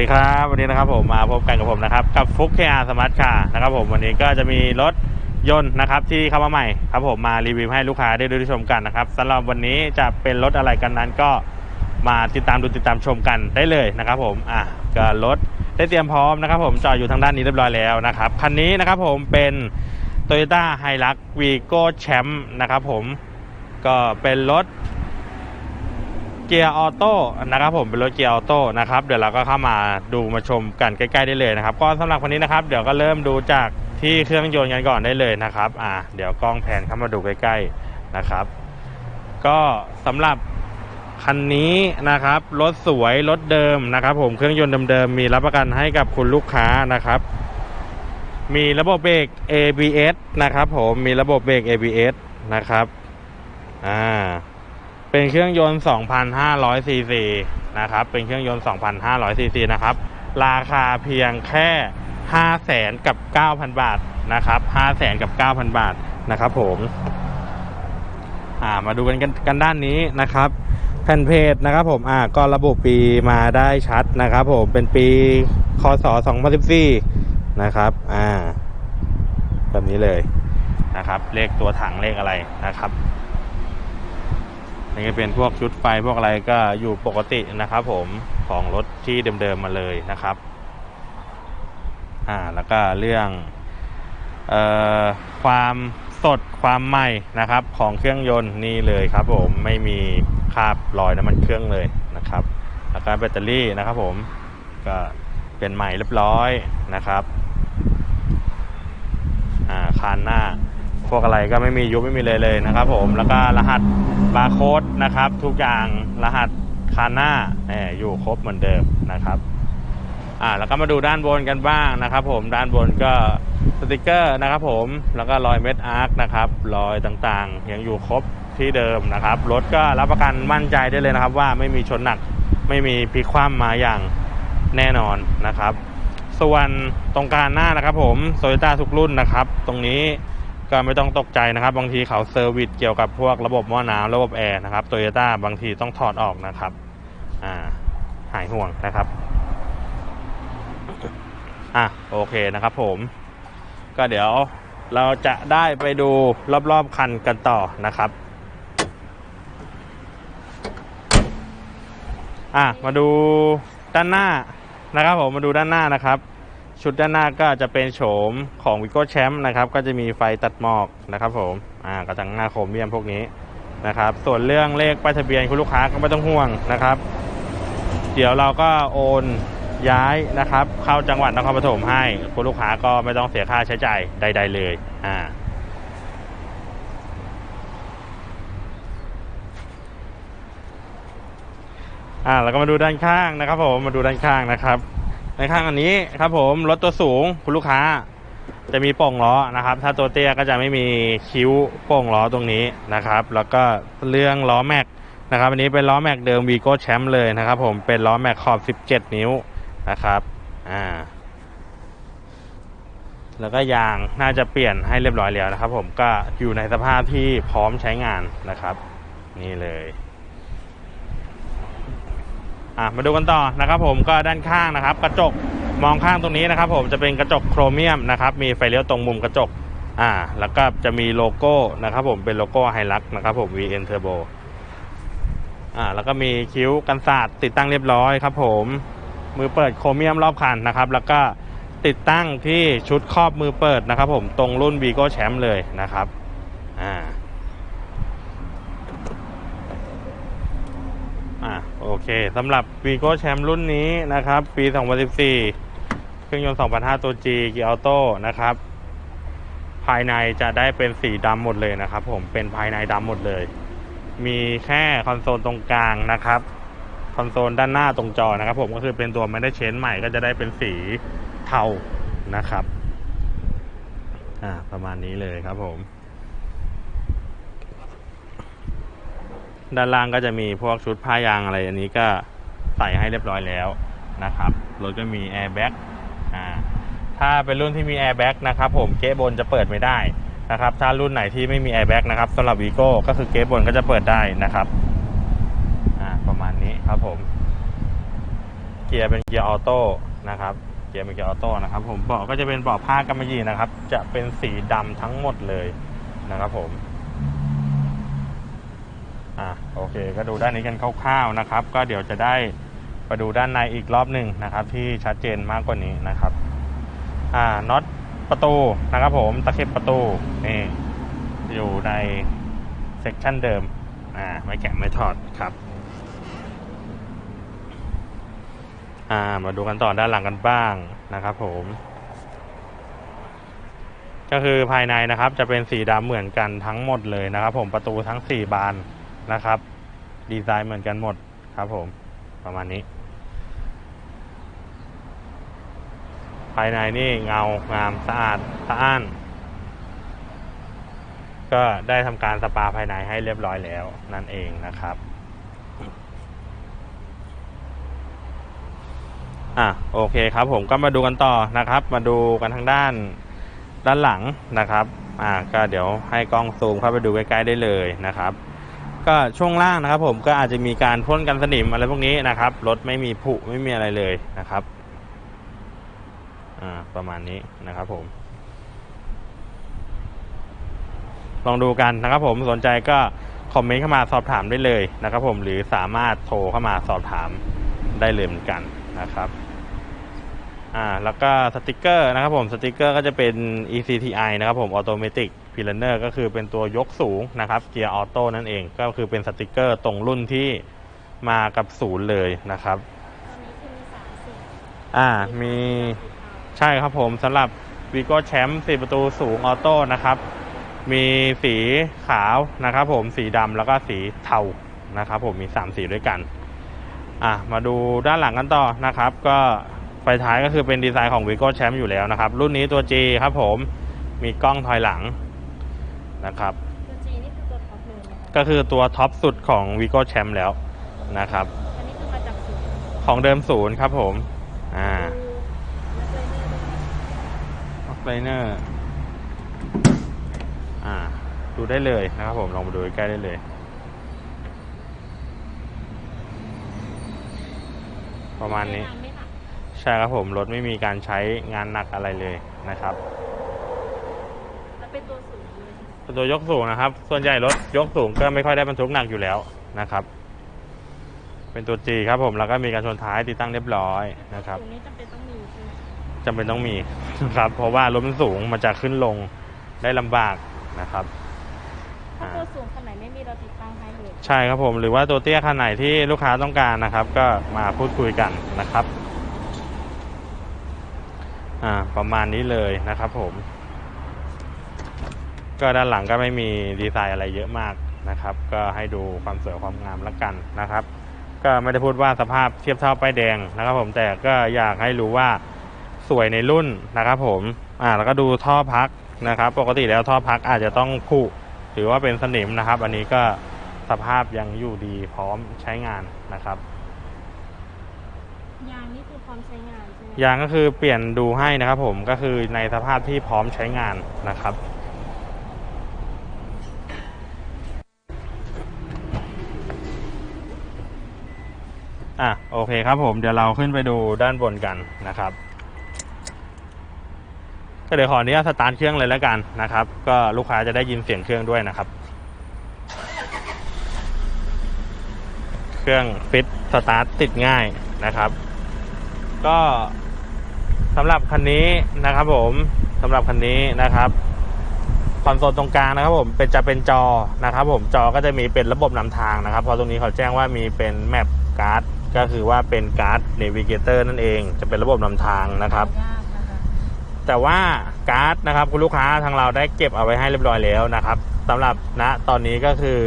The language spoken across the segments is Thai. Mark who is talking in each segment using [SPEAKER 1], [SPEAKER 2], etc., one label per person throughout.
[SPEAKER 1] ดีครับวันนี้นะครับผมมาพบกันกับผมนะครับกับฟุกเคอาสมาร์ทคาร์นะครับผมวันนี้ก็จะมีรถยนต์นะครับที่เข้ามาใหม่ครับผมมารีวิวให้ลูกค้าได้ดูชมกันนะครับสำหรับวันนี้จะเป็นรถอะไรกันนั้นก็มาติดตามดูติดตามชมกันได้เลยนะครับผมอะก็รถได้เตรียมพร้อมนะครับผมจอดอยู่ทางด้านนี้เรียบร้อยแล้วนะครับคันนี้นะครับผมเป็น Toyota h i l u x Vigo Champ นะครับผมก็เป็นรถ เกียร์ออโต้นะครับผมเป็นรถเกียร์ออโต้นะครับเดี๋ยวเราก็เข้ามาดูมาชมกันใกล้ๆได้เลยนะครับก็สำหรับคันนี้นะครับ เดี๋ยวก็เริ่มดูจากที่เครื่องยนต์กันก่อนได้เลยนะครับอ่าเดี๋ยวกล้องแผนเข้ามาดูใกล้ๆนะครับ ก็สำหรับคันนี้นะครับรถสวยรถเดิมนะครับ ผมเครื่องยนต์เดิมๆมีรับประกันให้กับคุณลูกค้านะครับมีระบบเบรก ABS นะครับ ผมมีระบบเบรก ABS นะครับ อ่า เป็นเครื่องยนต์ 2,500 ซีซีนะครับ เป็นเครื่องยนต์ 2,500 ซีซีนะครับ ราคาเพียงแค่ 500,000 กับ 9,000 บาทนะครับ 500,000 กับ 9,000 บาทนะครับผม อ่า มาดูกันกันกันด้านนี้นะครับ แผ่นเพจนะครับผม อ่า ก็ระบุปีมาได้ชัดนะครับผม เป็นปี คศ 2014 นะครับ อ่า แบบนี้เลยนะครับ เลขตัวถังเลขอะไรนะครับ นี่ก็เป็นพวกชุดไฟพวกอะไรก็อยู่ปกตินะครับ ผมของรถที่เดิมๆมาเลยนะครับอ่าแล้วก็เรื่องเอ่อความสดความใหม่นะครับ ของเครื่องยนต์นี่เลยครับ ผมไม่มีคราบรอยน้ำมันเครื่องเลยนะครับ แล้วก็แบตเตอรี่นะครับ ผมก็เป็นใหม่เรียบร้อยนะครับ อ่าคานหน้า พวกอะไรก็ไม่มียุบไม่มีเลยเลยนะครับ ผมแล้วก็รหัสบาร์โค้ดนะครับ ทุกอย่างรหัสคาน่าแหมอยู่ครบเหมือนเดิมนะครับอ่าแล้วก็มาดูด้านบนกันบ้างนะครับ ผมด้านบนก็สติกเกอร์นะครับ ผมแล้วก็รอยเม็ดอาร์คนะครับรอยต่างๆ ยังอยู่ครบที่เดิมนะครับรถก็รับประกันมั่นใจได้เลยนะครับ ว่าไม่มีชนหนักไม่มีพลิกคว่ำมาอย่างแน่นอนนะครับ ส่วนตรงกลางหน้านะครับ ผมโตโยต้าทุกรุ่นนะครับ ตรงนี้ ก็ไม่ต้องตกใจนะครับ บางทีเขาเซอร์วิสเกี่ยวกับพวกระบบหม้อน้ำระบบแอร์นะครับโตโยต้าบางทีต้องถอดออกนะครับอ่าหายห่วงนะครับอะโอเคนะครับผม ก็เดี๋ยวเราจะได้ไปดูรอบๆคันกันต่อนะครับอะมาดูด้านหน้านะครับผมมาดูด้านหน้านะครับ ชุดด้านหน้าก็จะเป็นโฉมของ v i g o Champ นะครับ ก็จะมีไฟตัดหมอกนะครับผมอ่ากระจังหน้าโครเมียมพวกนี้นะครับ ส่วนเรื่องเลขป้ายทะเบียนคุณลูกค้าก็ไม่ต้องห่วงนะครับ เดี๋ยวเราก็โอนย้ายนะครับ เข้าจังหวัดนครปฐมให้คุณลูกค้าก็ไม่ต้องเสียค่าใช้จ่ายใด ๆ เลยอ่าอ่าแล้วก็มาดูด้านข้างนะครับผมมาดูด้านข้างนะครับ ในข้างอันนี้ครับผมรถตัวสูงคุณลูกค้า จะมีโป่งล้อนะครับ ถ้าตัวเตี้ยก็จะไม่มีคิ้วโป่งล้อตรงนี้นะครับ แล้วก็เรื่องล้อแม็กนะครับอันนี้เป็นล้อแม็กเดิมวีโก้แชมป์เลยนะครับ ผมเป็นล้อแม็กขอบ 17 นิ้วนะครับอ่าแล้วก็ยางน่าจะเปลี่ยนให้เรียบร้อยแล้วนะครับ ผมก็อยู่ในสภาพที่พร้อมใช้งานนะครับ นี่เลย อะมาดูกันต่อนะครับผมก็ด้านข้างนะครับ กระจกมองข้างตรงนี้นะครับ ผมจะเป็นกระจกโครเมียมนะครับมีไฟเลี้ยวตรงมุมกระจกอ่าแล้วก็จะมีโลโก้นะครับ ผมเป็นโลโก้ไฮลักนะครับผม VN Turbo อ่าแล้วก็มีคิ้วกันศาสตร์ติดตั้งเรียบร้อยครับ ผมมือเปิดโครเมียมรอบคันนะครับ แล้วก็ติดตั้งที่ชุดครอบมือเปิดนะครับ ผมตรงรุ่น Vigo Champ เลยนะครับอ่า อะโอเค สำหรับ Vigo Champ รุ่นนี้นะครับ ปี 2014 เครื่องยนต์ 2,500ตัว G กีออโต้นะครับ ภายในจะได้เป็นสีดำหมดเลยนะครับ ผมเป็นภายในดำหมดเลย มีแค่คอนโซลตรงกลางนะครับ คอนโซลด้านหน้าตรงจอนะครับ ผมก็คือเป็นตัวไม่ได้เชนใหม่ก็จะได้เป็นสีเทานะครับ อ่าประมาณนี้เลยครับผม ด้านล่างก็จะมีพวกชุดผ้ายางอะไร อันนี้ก็ใส่ให้เรียบร้อยแล้วนะครับรถก็มีแอร์แบ็กอ่าถ้าเป็นรุ่นที่มีแอร์แบ็กนะครับผมเก๊บนจะเปิดไม่ได้นะครับถ้ารุ่นไหนที่ไม่มีแอร์แบ็กนะครับสำหรับวีโก้ก็คือเก๊บนก็จะเปิดได้นะครับอ่าประมาณนี้ครับผมเกียร์เป็นเกียร์ออโต้นะครับเกียร์เป็นเกียร์ออโต้นะครับผมเบาะก็จะเป็นเบาะผ้ากำมะหยี่นะครับ จะเป็นสีดำทั้งหมดเลยนะครับผม อะโอเค ก็ดูด้านนี้กันคร่าวๆนะครับ ก็เดี๋ยวจะได้ไปดูด้านในอีกรอบหนึ่งนะครับ ที่ชัดเจนมากกว่านี้นะครับอ่าน็อตประตูนะครับผมตะเข็บประตูนี่อยู่ในเซกชันเดิมอ่าไม่แกะไม่ถอดครับอ่ามาดูกันต่อด้านหลังกันบ้างนะครับผมก็คือภายในนะครับจะเป็นสีดำเหมือนกันทั้งหมดเลยนะครับผมประตูทั้งสี่บาน นะครับ ดีไซน์เหมือนกันหมดครับผมประมาณนี้ ภายในนี่เงางามสะอาดสะอ้าน ก็ได้ทำการสปาภายในให้เรียบร้อยแล้วนั่นเองนะครับอะโอเคครับผมก็มาดูกันต่อนะครับ มาดูกันทางด้านด้านหลังนะครับ อ่าก็เดี๋ยวให้กล้องซูมเข้าไปดูใกล้ๆได้เลยนะครับ ก็ช่วงล่างนะครับ ผมก็อาจจะมีการพ่นกันสนิมอะไรพวกนี้นะครับรถไม่มีผุไม่มีอะไรเลยนะครับอ่าประมาณนี้นะครับผม ลองดูกันนะครับผมสนใจก็คอมเมนต์เข้ามาสอบถามได้เลยนะครับผมหรือสามารถโทรเข้ามาสอบถามได้เลยเหมือนกันนะครับอ่าแล้วก็สติกเกอร์นะครับผมสติกเกอร์ก็จะเป็น ECTI นะครับผม Automatic p i l a n e r ก็คือเป็นตัวยกสูงนะครับเกียร์ออโต้นั่นเองก็คือเป็นสติกเกอร์ตรงรุ่นที่มากับศูนย์เลยนะครับ
[SPEAKER 2] ตอนนี้คือมีสามสี
[SPEAKER 1] อ่ามีใช่ครับผมสำหรับ v i g o Champ 4ประตูสูงออโต้นะครับ มีสีขาวนะครับผมสีดำแล้วก็สีเทานะครับผมมี 3 สีด้วยกันอะมาดูด้านหลังกันต่อนะครับ ก็ไฟท้ายก็คือเป็นดีไซน์ของ v i g o Champ อยู่แล้วนะครับ รุ่นนี้ตัว G ครับผมมีกล้องถอยหลัง นะครับ
[SPEAKER 2] ตัวจีนี่คือตัวท็อปเลยนะคะ
[SPEAKER 1] ก็คือตัวท็อปสุดของ v i g o Champ แล้วนะครับ
[SPEAKER 2] อันนี้คือมาจากศูนย์
[SPEAKER 1] ของเดิมศูนย์ครับผม อ่า
[SPEAKER 2] คือแล้วเลยเนี่ยด้วย
[SPEAKER 1] ออฟไลเนอร์อ่า ดูได้เลยนะครับผม ลองมาดูใกล้ๆได้เลย ประมาณนี้
[SPEAKER 2] ใช้งไม่หนัก
[SPEAKER 1] ใช่ครับผม รถไม่มีการใช้งานหนักอะไรเลยนะครับ
[SPEAKER 2] แล้วเป็นตัวศูนย์เลย
[SPEAKER 1] เป็น ตัวยกสูงนะครับ ส่วนใหญ่รถยกสูงก็ไม่ค่อยได้บรรทุกหนักอยู่แล้วนะครับ เป็นตัว G ครับผมแล้วก็มีการชนท้ายติดตั้งเรียบร้อยนะครับ
[SPEAKER 2] ศูนย์นี้จำเป็นต้องมีใช่ไหม
[SPEAKER 1] จำเป็นต้องมีครับ เพราะว่ารถมันสูงมันจะขึ้นลงได้ลำบากนะครับ
[SPEAKER 2] ถ้าตัวสูงขนาดไหนไม่มีเราติดตั้งให้เลย
[SPEAKER 1] ใช่ครับผมหรือว่าตัวเตี้ยคันไหนที่ลูกค้าต้องการนะครับ ก็มาพูดคุยกันนะครับ อ่าประมาณนี้เลยนะครับผม ก็ด้านหลังก็ไม่มีดีไซน์อะไรเยอะมากนะครับ ก็ให้ดูความสวยความงามละกันนะครับ ก็ไม่ได้พูดว่าสภาพเทียบเท่าป้ายแดงนะครับ ผมแต่ก็อยากให้รู้ว่าสวยในรุ่นนะครับ ผมอ่าแล้วก็ดูท่อพักนะครับ ปกติแล้วท่อพักอาจจะต้องผุหรือว่าเป็นสนิมนะครับ อันนี้ก็สภาพยังอยู่ดีพร้อมใช้งานนะครับ
[SPEAKER 2] ยางนี่คือพร้อมใช้งานใช่ไหม
[SPEAKER 1] ยางก็คือเปลี่ยนดูให้นะครับ ผมก็คือในสภาพที่พร้อมใช้งานนะครับ อะโอเคครับผมเดี๋ยวเราขึ้นไปดูด้านบนกันนะครับก็เดี๋ยวขออนุญาตสตาร์ทเครื่องเลยแล้วกันนะครับ ก็ลูกค้าจะได้ยินเสียงเครื่องด้วยนะครับ เครื่องฟิตสตาร์ทติดง่ายนะครับ ก็สำหรับคันนี้นะครับ ผมสำหรับคันนี้นะครับคอนโซลตรงกลางนะครับผมเป็นจะเป็นจอนะครับ ผมจอก็จะมีเป็นระบบนำทางนะครับเพราะตรงนี้เขาแจ้งว่ามีเป็นแมปการ์ด ก็คือว่าเป็นการ์ดเนวิเกเตอร์นั่นเองจะเป็นระบบนำทางนะครับ
[SPEAKER 2] ยากนะคะ
[SPEAKER 1] แต่ว่าการ์ดนะครับคุณลูกค้าทางเราได้เก็บเอาไว้ให้เรียบร้อยแล้วนะครับสำหรับณตอนนี้ก็คือ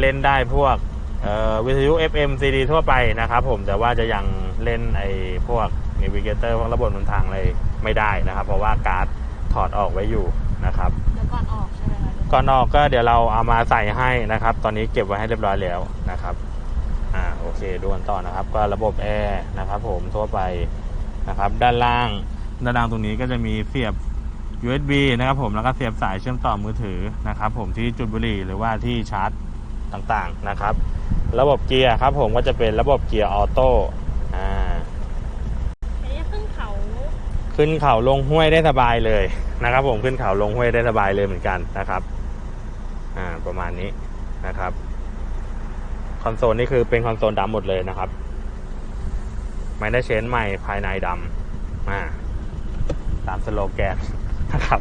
[SPEAKER 1] เล่นได้พวกเอ่อวิทยุ FM CD ทั่วไปนะครับ ผมแต่ว่าจะยังเล่นไอ้พวก Navigator พวกระบบนำทางอะไรไม่ได้นะครับ เพราะว่าการ์ดถอดออกไว้อยู่นะครับ
[SPEAKER 2] แล้วก่อนออกใช่ไหมคะ
[SPEAKER 1] ก่อนออกก็เดี๋ยวเราเอามาใส่ให้นะครับ ตอนนี้เก็บไว้ให้เรียบร้อยแล้วนะครับอ่าโอ เคดูกันต่อนะครับ ก็ระบบแอร์นะครับผมทั่วไปนะครับด้านล่างด้านล่างตรงนี้ก็จะมีเสียบ USB นะครับผมแล้วก็เสียบสายเชื่อมต่อมือถือนะครับผมที่จุดบุหรี่หรือว่าที่ชาร์จต่างๆนะครับ ระบบเกียร์ครับผมก็จะเป็นระบบเกียร์ออโต้อ่าขึ้นเขาลงห้วยได้สบายเลยนะครับ ผมขึ้นเขาลงห้วยได้สบายเลยเหมือนกันนะครับอ่าประมาณนี้นะครับ อนโซลนี่คือเป็นคอนโซลดำหมดเลยนะครับ ไม่ได้เชนใหม่ภายในดำอ่าตามสโลแกนนะครับ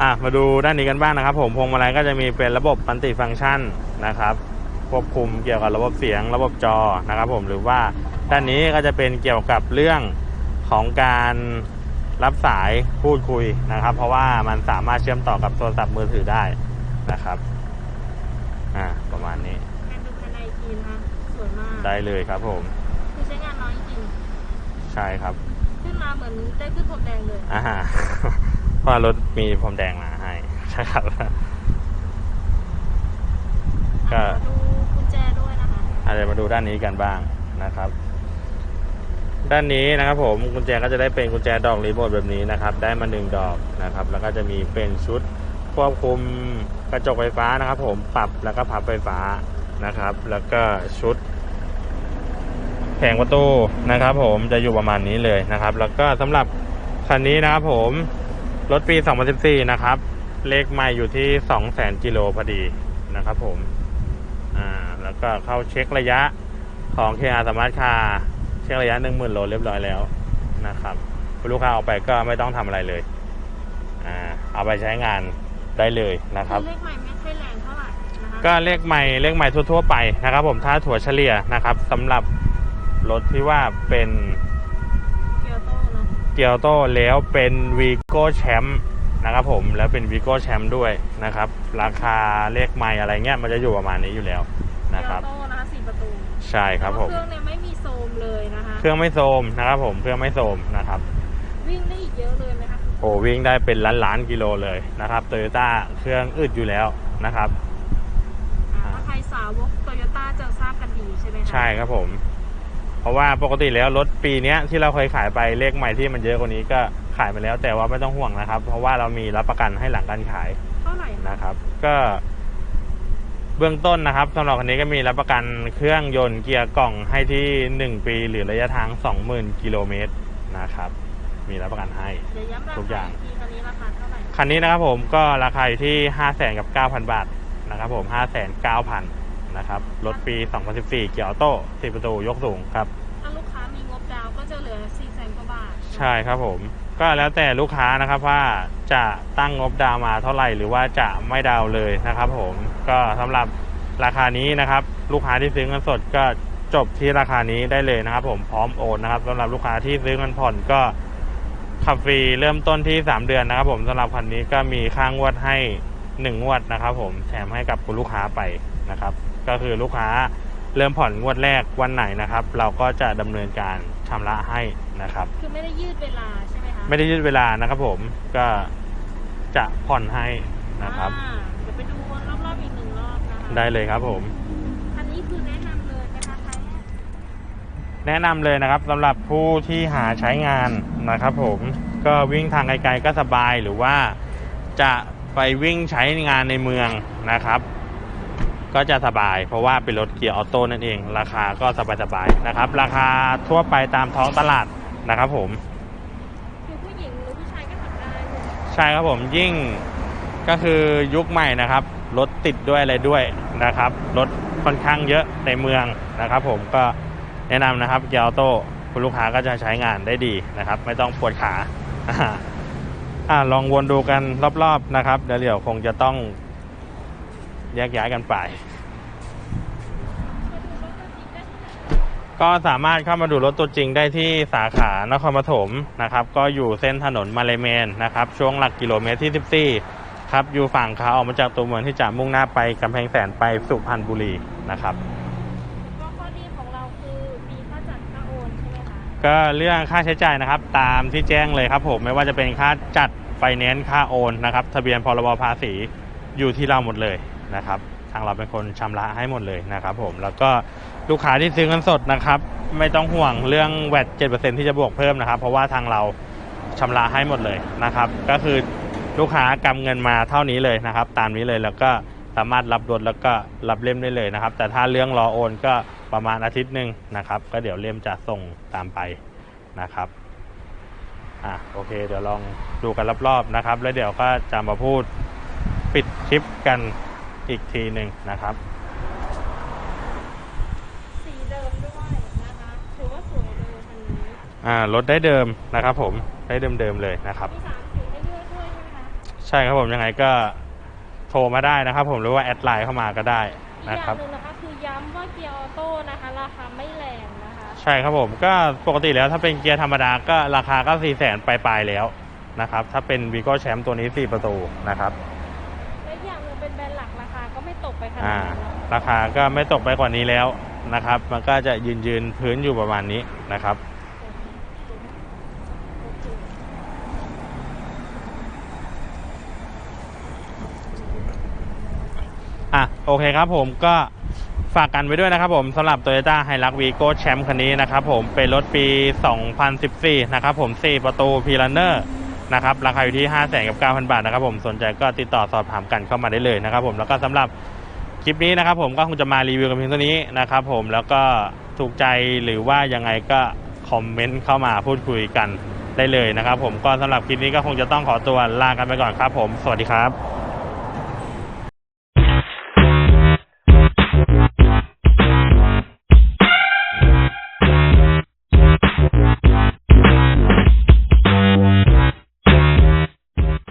[SPEAKER 1] อะมาดูด้านนี้กันบ้างนะครับ ผมพวงมาลัยก็จะมีเป็นระบบมัลติฟังก์ชันนะครับควบคุมเกี่ยวกับระบบเสียงระบบจอนะครับผมหรือว่าด้านนี้ก็จะเป็นเกี่ยวกับเรื่องของการรับสายพูดคุยนะครับ เพราะว่ามันสามารถเชื่อมต่อกับโทรศัพท์มือถือได้นะครับ อ่าประมาณนี้
[SPEAKER 2] แอนดูภายในอีกทีนะคะสวยมาก
[SPEAKER 1] ได้เลยครับผม
[SPEAKER 2] คือใช้งานน้อยจริง
[SPEAKER 1] ใช่ครับ
[SPEAKER 2] ขึ้นมาเหมือนได้ขึ้นพรมแดงเลย
[SPEAKER 1] อ่าเพราะว่ารถมีพรมแดงมาให้ใช่ครับ ก็
[SPEAKER 2] อะมาดูกุญแจด้วยนะคะ
[SPEAKER 1] อาจจะมาดูด้านนี้กันบ้างนะครับ ด้านนี้นะครับผมกุญแจก็จะได้เป็นกุญแจดอกรีโมทแบบนี้นะครับ ได้มาหนึ่งดอกนะครับ แล้วก็จะมีเป็นชุดควบคุมกระจกไฟฟ้านะครับ ผมปรับแล้วก็พับไฟฟ้านะครับ แล้วก็ชุด แผงประตูนะครับ ผมจะอยู่ประมาณนี้เลยนะครับ แล้วก็สำหรับคันนี้นะครับผมรถปี 2014 นะครับ เลขไม่อยู่ที่ 200,000กิโลพอดีนะครับ ผมอ่าแล้วก็เข้าเช็คระยะของ KR Smart Car เช็คระยะ 10,000โลเรียบร้อยแล้วนะครับคุณลูกค้าเอาไปก็ไม่ต้องทำอะไรเลยอ่าเอาไปใช้งานได้เลยนะครับ
[SPEAKER 2] เลขใหม่ไม่ค่อยแรงเท่าไหร่นะคะ
[SPEAKER 1] ก็เลขใหม่เลขใหม่ทั่วๆไปนะครับ ผมถ้าถั่วเฉลี่ยนะครับสำหรับ รถที่ว่าเป็น
[SPEAKER 2] เกียวโต้เนาะ
[SPEAKER 1] เกียวโตแล้วเป็นวีโก้แชมป์นะครับผมแล้วเป็นวีโก้แชมป์ด้วยนะครับ ราคาเลขใหม่อะไรเงี้ยมันจะอยู่ประมาณนี้อยู่แล้วนะครับ
[SPEAKER 2] เกียวโต้นะคะสี่ประตู
[SPEAKER 1] ใช่ครับผม
[SPEAKER 2] เครื่องเนี่ยไม่มีโซมเลยนะคะ
[SPEAKER 1] เครื่องไม่โทรมนะครับผมเครื่องไม่โทรมนะครับ
[SPEAKER 2] วิ่งได้อีกเยอะเลยไหมคะ
[SPEAKER 1] โอ้วิ่งได้เป็นล้านล้านๆกิโลเลยนะครับโตโยต้าเครื่องอึดอยู่แล้วนะครับ
[SPEAKER 2] อ่าถ้าใครสาวกโตโยต้าจะทราบกันดีใช่ไหมคะ
[SPEAKER 1] ใช่ครับผมเพ ราะว่าปกติแล้วรถปีเนี้ยที่เราเคยขายไปเลขใหม่ที่มันเยอะกว่านี้ก็ขายไปแล้ว แต่ว่าไม่ต้องห่วงนะครับ เพราะว่าเรามีรับประกันให้หลังการขาย
[SPEAKER 2] เท่าไหร่นะ
[SPEAKER 1] นะครับ ก็เบื้องต้นนะครับสำหรับคันนี้ก็มีรับประกันเครื่องยนต์เกียร์กล่องให้ที่ 1 ปีหรือระยะทาง 20,000 กิโลเมตรนะครับ มีรับประกันให้
[SPEAKER 2] เดี๋ยวย้ำรา
[SPEAKER 1] ทุกอ
[SPEAKER 2] คา
[SPEAKER 1] ย่าง
[SPEAKER 2] อีกทีคันนี้ราคาเท่าไหร่
[SPEAKER 1] คันนี้นะครับผมก็ราคาอยู่ที่ 5 0 0 0 0 0กับ 9,000 บาทนะครับผม 5 9 0 0 0 นะครับ รถปี 2014 เกียร์ออโต้ 4 ประตูยกสูงครับ ใช่ครับผม ก็แล้วแต่ลูกค้านะครับว่าจะตั้งงบดาวมาเท่าไหร่หรือว่าจะไม่ดาวเลยนะครับผมก็สำหรับราคานี้นะครับ ลูกค้าที่ซื้อเงินสดก็จบที่ราคานี้ได้เลยนะครับ ผมพร้อมโอนนะครับสำหรับลูกค้าที่ซื้อเงินผ่อนก็ขับฟรีเริ่มต้นที่ 3 เดือนนะครับ ผมสำหรับคันนี้ก็มีค่างวดให้1งวดนะครับ ผมแถมให้กับคุณลูกค้าไปนะครับ ก็คือลูกค้าเริ่มผ่อนงวดแรกวันไหนนะครับ เราก็จะดำเนินการชำระให้ นะครับ
[SPEAKER 2] คือไม่ได้ยืดเวลาใช่ไหมคะ
[SPEAKER 1] ไม่ได้ยืดเวลานะครับผมก็จะผ่อนให้นะครับ
[SPEAKER 2] อ่าเดี๋ยวไปดูวนรอบๆอีกหนึ่งรอบนะคะ
[SPEAKER 1] ได้เลยครับผม
[SPEAKER 2] คันนี้คือแนะนำเลยไหมคะใคร
[SPEAKER 1] แนะนำเลยนะครับสำหรับผู้ที่หาใช้งานนะครับผมก็วิ่งทางไกลๆก็สบายหรือว่าจะไปวิ่งใช้งานในเมืองนะครับ ก็จะสบาย เพราะว่าเป็นรถเกียร์ออโต้นั่นเอง ราคาก็สบายๆนะครับ ราคาทั่วไปตามท้องตลาด นะครับผม
[SPEAKER 2] คือผู้หญิงหรือผู้ชายก็ทำได้
[SPEAKER 1] ใช่ครับผมยิ่งก็คือยุคใหม่นะครับรถติดด้วยอะไรด้วยนะครับรถค่อนข้างเยอะในเมืองนะครับ ผมก็แนะนำนะครับเกียร์ออโต้คุณลูกค้าก็จะใช้งานได้ดีนะครับ ไม่ต้องปวดขาอ่าอ่าลองวนดูกันรอบๆนะครับเดี๋ยวเดี๋ยวคงจะต้องแยกย้ายกันไป
[SPEAKER 2] มาดูรถตัวจริงได้ที่ไหน
[SPEAKER 1] ก็สามารถเข้ามาดูรถตัวจริงได้ที่สาขานครปฐมนะครับ ก็อยู่เส้นถนนมาเลเมนนะครับ ช่วงหลักกิโลเมตรที่ 14 ครับ อยู่ฝั่งขาออกมาจากตัวเมืองที่จะมุ่งหน้าไปกำแพงแสนไปสุพรรณบุรีนะครับ
[SPEAKER 2] ก็ข้อดีของเราคือมีค่าจัดค่าโอนใช่ไหมคะ
[SPEAKER 1] ก็เรื่องค่าใช้จ่ายนะครับ ตามที่แจ้งเลยครับผมไม่ว่าจะเป็นค่าจัดไฟแนนซ์ค่าโอนนะครับ ทะเบียนพรบภาษีอยู่ที่เราหมดเลยนะครับ ทางเราเป็นคนชำระให้หมดเลยนะครับ ผมแล้วก็ ลูกค้าที่ซื้อเงินสดนะครับ ไม่ต้องห่วงเรื่องแวด7%ที่จะบวกเพิ่มนะครับ เพราะว่าทางเราชำระให้หมดเลยนะครับ ก็คือลูกค้ากำเงินมาเท่านี้เลยนะครับ ตามนี้เลยแล้วก็สามารถรับรถแล้วก็รับเล่มได้เลยนะครับ แต่ถ้าเรื่องรอโอนก็ประมาณอาทิตย์หนึ่งนะครับ ก็เดี๋ยวเล่มจะส่งตามไปนะครับอะโอเค เดี๋ยวลองดูกันรอบๆนะครับ แล้วเดี๋ยวก็จะมาพูดปิดคลิปกันอีกทีหนึ่งนะครับ
[SPEAKER 2] สีเดิมด้วยนะคะถือว่าสวยเลยคันนี้
[SPEAKER 1] อ่ารถได้เดิมนะครับ ผมได้เดิมๆเลยนะครับ
[SPEAKER 2] มีสามสีให้เลือกด้วยใช่ไหมคะ
[SPEAKER 1] ใช่ครับผมยังไงก็โทรมาได้นะครับ ผมหรือว่าแอดไลน์เข้ามาก็ได้
[SPEAKER 2] อีกอ
[SPEAKER 1] นะ
[SPEAKER 2] ย่า
[SPEAKER 1] ครับ
[SPEAKER 2] งหนึ่งนะคะคือย้ำว่าเกียร์ออโต้นะคะราคาไม่แรงนะคะ
[SPEAKER 1] ใช่ครับผมก็ปกติแล้วถ้าเป็นเกียร์ธรรมดาก็ราคาก็4ี่แสนปลายๆแล้วนะครับถ้าเป็นวีโก้แชมป์ตัวนี้ 4 ประตูนะครับ
[SPEAKER 2] และอีกอย่างหนึ่งเป็นแบรนด์หลักราคาก็ไม่ตกไปขนา
[SPEAKER 1] อ่า
[SPEAKER 2] ดนั้นเนอะ
[SPEAKER 1] ราคาก็ไม่ตกไปกว่านี้แล้วนะครับ มันก็จะยืนยืนพื้นอยู่ประมาณนี้นะครับ อะโอเคครับผมก็ฝากกันไว้ด้วยนะครับผมสำหรับ Toyota h i l u x v i g o Champ คันนี้นะครับผมเป็นรถปี 2014 นะครับผม 4 ประตู p ี r ันเนอร์นะครับราคาอยู่ที่ 5 0 0 0 0กับ9,000 บาทนะครับผมสนใจก็ติดต่อสอบถามกันเข้ามาได้เลยนะครับผมแล้วก็สำหรับคลิปนี้นะครับผมก็คงจะมารีวิวกันเพียงเท่านี้นะครับผมแล้วก็ถูกใจหรือว่ายังไงก็คอมเมนต์เข้ามาพูดคุยกันได้เลยนะครับผมก็สำหรับคลิปนี้ก็คงจะต้องขอตัวลากันไปก่อนครับผม สวัสดีครับ